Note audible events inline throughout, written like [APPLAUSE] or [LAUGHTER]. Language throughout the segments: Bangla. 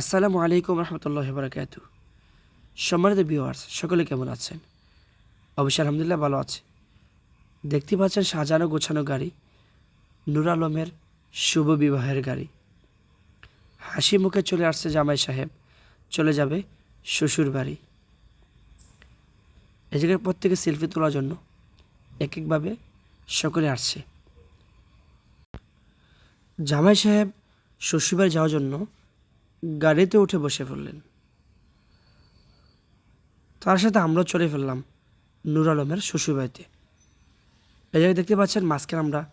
আসসালামু আলাইকুম রহমতুল্লাহ বরাকাত সম্মানিত ভিউয়ার্স সকলে কেমন আছেন? অবশ্যই আলহামদুলিল্লাহ ভালো আছে। দেখতে পাচ্ছেন সাজানো গোছানো গাড়ি নুর আলমের শুভ বিবাহের গাড়ি। হাসি মুখে চলে আসছে জামাই সাহেব, চলে যাবে শ্বশুর বাড়ি। এ জায়গায় প্রত্যেকে সেলফি তোলার জন্য এক একভাবে সকলে আসছে। জামাই সাহেব শ্বশুরবাড়ি যাওয়ার জন্য গাড়িতে উঠে বসে পড়লেন। তার সাথে আমরাও চলে ফেললাম নূর আলমের শ্বশুরবাড়িতে জায়গায় দেখতে পাচ্ছেন, মাঝখানে আমরা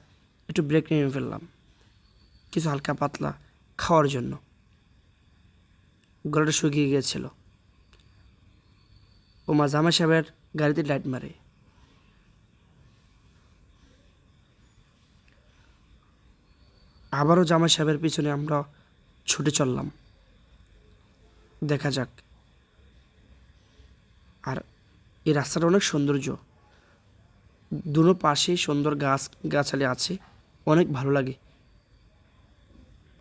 একটু ব্রেক নিয়ে ফেললাম। কিছু হালকা পাতলা খাওয়ার জন্য। গলাটা শুকিয়ে গিয়েছিল। ও মা জামা সাহেবের গাড়িতে লাইট মারে। আবারও জামা সাহেবের পিছনে আমরা ছুটে চললাম। দেখা যাক। আর এই রাস্তাটা অনেক সৌন্দর্য। দুনো পাশেই সুন্দর গাছ, গাছালি আছে, অনেক ভালো লাগে।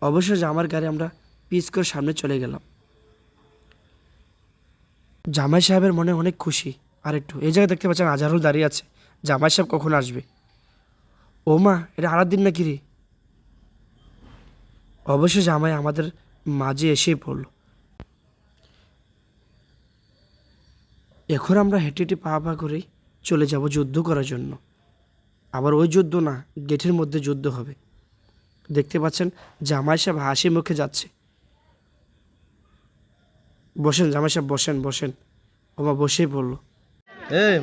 অবশ্যই জামার গাড়ি আমরা পিচ করে সামনে চলে গেলাম। জামাই সাহেবের মনে অনেক খুশি। আর একটু, এই জায়গায় দেখতে পাচ্ছেন আজহারুল দাঁড়িয়ে আছে। জামাই সাহেব কখন আসবে? ও মা, এটা আরার দিন নাকি রে? অবশ্যই জামাই আমাদের মাঝে এসেই পড়ল। এখন আমরা হেঁটে হেঁটে পা পা করেই চলে যাব যুদ্ধ করার জন্য। আবার ওই যুদ্ধ না গেটের মধ্যে যুদ্ধ হবে। দেখতে পাচ্ছেন জামাই সাহেব হাসি মুখে যাচ্ছে। বসেন জামাই সাহেব বসেন বসেন। ওমা বসেই পড়ল। এই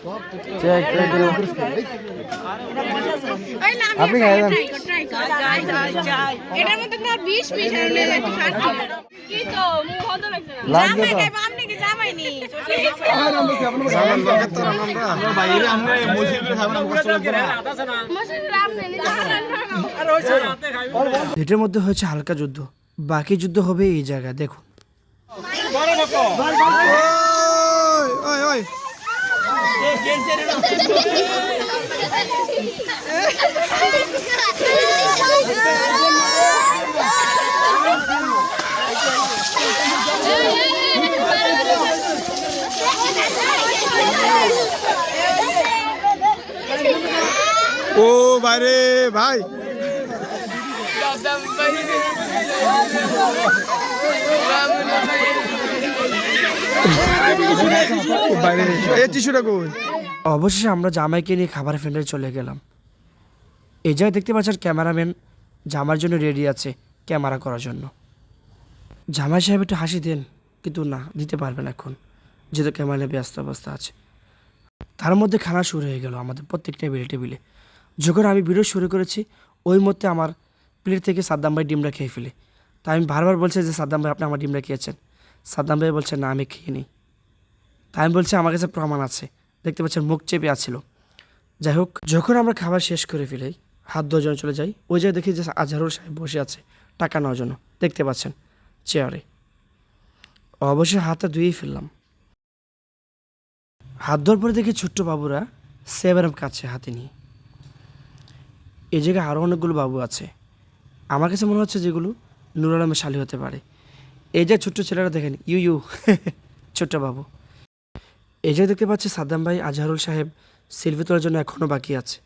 চেক চেক আপনি খাই এটার মধ্যে না বিশ পিস আর নেই একটু ষাট কি তো? মুখ হতো লাগছে না। লাগবে তো। জামাই খাইবো, আপনি কি জামাই নি মশার আপনি নি এটার মধ্যে হয়েছে হালকা যুদ্ধ। বাকি যুদ্ধ হবে এই জায়গায় দেখুন। ও বাইরে ভাই। বাইরে। এই টিস্যুটা কই? অবশেষে আমরা জামাইকে নিয়ে খাবার ফ্রেন্ডে চলে গেলাম। এই জায়গায় দেখতে পাচ্ছেন ক্যামেরাম্যান জামার জন্য রেডি আছে ক্যামেরা করার জন্য। জামাই সাহেব একটু হাসি দেন, কিন্তু না, দিতে পারবেন এখন, যেহেতু ক্যামেরা ব্যস্ত অবস্থা আছে। তার মধ্যে খানা শুরু হয়ে গেল আমাদের প্রত্যেক টেবিলে টেবিলে। যখন আমি ভিডিও শুরু করেছি, ওই মধ্যে আমার প্লেট থেকে সাদ্দাম ভাই ডিমটা খেয়ে ফেলে। তাই আমি বারবার বলছি যে, সাদ্দাম ভাই, আপনি আমার ডিমটা খেয়েছেন? সাদ্দাম ভাই বলছে, না, আমি খেয়ে নিই। তাই আমি বলছি, আমার কাছে প্রমাণ আছে। দেখতে পাচ্ছেন মুখ চেপে আছিল। যাই হোক, যখন আমরা খাবার শেষ করে ফেলি, হাত ধোয়ার জন্য চলে যাই, ওই জায়গায় দেখি যে আজহারুল সাহেব বসে আছে, টাকা নেওয়ার জন্য। দেখতে পাচ্ছেন চেয়ারে। অবশ্যই হাতটা ধুয়েই ফেললাম। হাত ধোয়ার পরে দেখি ছোট্ট বাবুরা সেভেন কাছে হাতে নিয়ে। এই জায়গায় আরও অনেকগুলো বাবু আছে। আমার কাছে মনে হচ্ছে যেগুলো নুর আলমের শালি হতে পারে। এই যে ছোট্ট ছেলেরা দেখেন, ইউ ইউ, [LAUGHS] ছোট্ট বাবু। এই যে দেখতে পাচ্ছি সাদ্দাম ভাই আজহারুল সাহেব সেলফি তোলার জন্য এখনও বাকি আছে।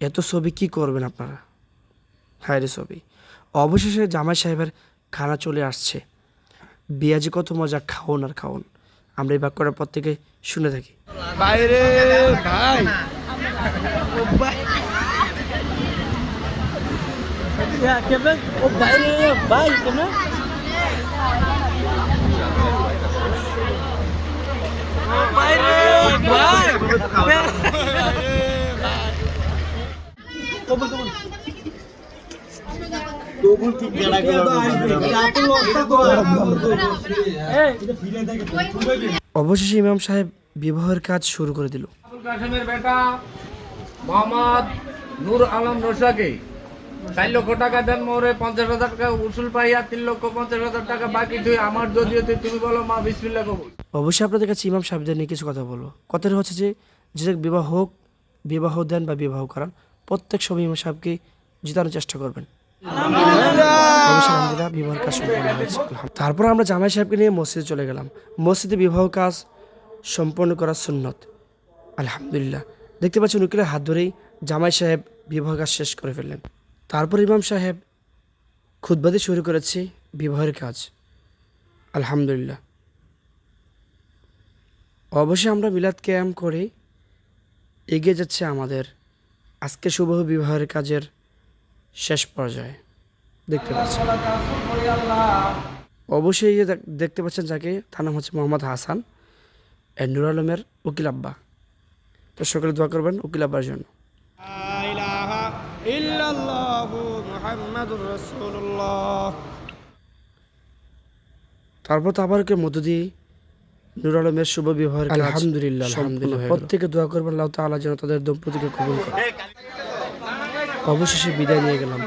এত ছবি কি করবেন আপনারা? হায় রে ছবি। অবশেষে জামাই সাহেবের খানা চলে আসছে। বিয়াজি কত মজা খাওন আর খাওন। আমরা এই বাক্যটার পর থেকে শুনে থাকি। বাইরে ভাই। অবশেষে ইমাম সাহেব বিবাহের কাজ শুরু করে দিল। মোহাম্মদ নূর আলম রোশাকে চার লক্ষ টাকা দেন মোরে, পঞ্চাশ হাজার টাকা উসুল পাইয়া তিন লক্ষ পঞ্চাশ হাজার টাকা বাকি তুই আমার যদিও তুমি বলো মা বিসমিল্লা কবুল। অবশ্যই আপনাদের কাছে ইমাম সাহেবদের নিয়ে কিছু কথা বলব। কথাটা হচ্ছে যে যে বিবাহ হোক, বিবাহ দেন বা বিবাহ করান, প্রত্যেক সময় ইমাম সাহেবকে জিতানোর চেষ্টা করবেন। বিবাহের কাজ সম্পন্ন হয়েছে। তারপর আমরা জামাই সাহেবকে নিয়ে মসজিদে চলে গেলাম। মসজিদে বিবাহ কাজ সম্পন্ন করার সুন্নত। আলহামদুলিল্লাহ। দেখতে পাচ্ছেন উকিলের হাত ধরেই জামাই সাহেব বিবাহ কাজ শেষ করে ফেললেন। তারপর ইমাম সাহেব খুদ্বাদি শুরু করেছে বিবাহের কাজ। আলহামদুলিল্লাহ। অবশ্যই আমরা মিলাদ ক্যাম্প করে এগিয়ে যাচ্ছে আমাদের আজকে শুভ বিবাহের কাজের শেষ পর্যায়ে। দেখতে পাচ্ছেন অবশ্যই দেখতে পাচ্ছেন যাকে তার নাম হচ্ছে মোহাম্মদ হাসান নুর আলমের উকিল আব্বা। তো সকলে দোয়া করবেন উকিল আব্বার জন্য। তারপর তো আবার কে মধ্য দিয়ে নুর আলমের শুভ বিবাহের আলহামদুলিল্লাহ আলহামদুলিল্লাহ। প্রত্যেকে দোয়া করবেন আল্লাহ তাআলা যেন তাদের দম্পতিকে কবুল করে। অবশেষে বিদায় নিয়ে গেলাম।